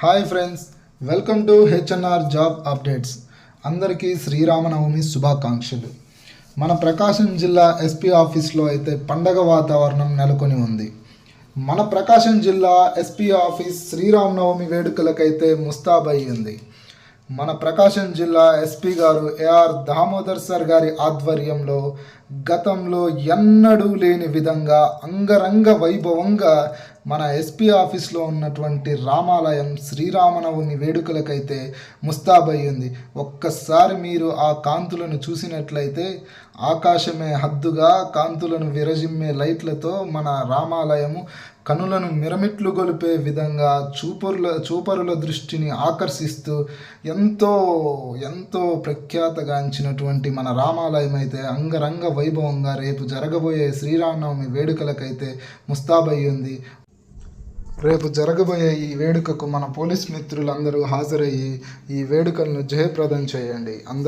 Hi friends welcome to HNR job updates. అందరికీ శ్రీరామనవమి శుభాకాంక్షలు. మన ప్రకాశం జిల్లా ఎస్పీ ఆఫీస్లో అయితే పండగ వాతావరణం నెలకొని ఉంది. మన ప్రకాశం జిల్లా ఎస్పీ ఆఫీస్ శ్రీరామనవమి వేడుకలకైతే ముస్తాబయ్యింది మన ప్రకాశం జిల్లా ఎస్పీ గారు ఏఆర్ దామోదర్ సార్ గారి ఆధ్వర్యంలో గతంలో ఎన్నడూ లేని విధంగా అంగరంగ వైభవంగా మన ఎస్పీ ఆఫీస్లో ఉన్నటువంటి రామాలయం శ్రీరామనవమి వేడుకలకైతే ముస్తాబయ్యింది ఒక్కసారి మీరు ఆ కాంతులను చూసినట్లయితే ఆకాశమే హద్దుగా కాంతులను విరజిమ్మే లైట్లతో మన రామాలయము కనులను మిరమిట్లు గొలిపే విధంగా చూపరుల చూపరుల దృష్టిని ఆకర్షిస్తూ ఎంతో ఎంతో ప్రఖ్యాతగాంచినటువంటి మన రామాలయం అయితే అంగరంగ వైభవంగా రేపు జరగబోయే శ్రీరామనవమి వేడుకలకైతే ముస్తాబయ్యి ఉంది రేపు జరగబోయే ఈ వేడుకకు మన పోలీస్ మిత్రులందరూ హాజరయ్యి ఈ వేడుకలను జయప్రదం చేయండి. అందరూ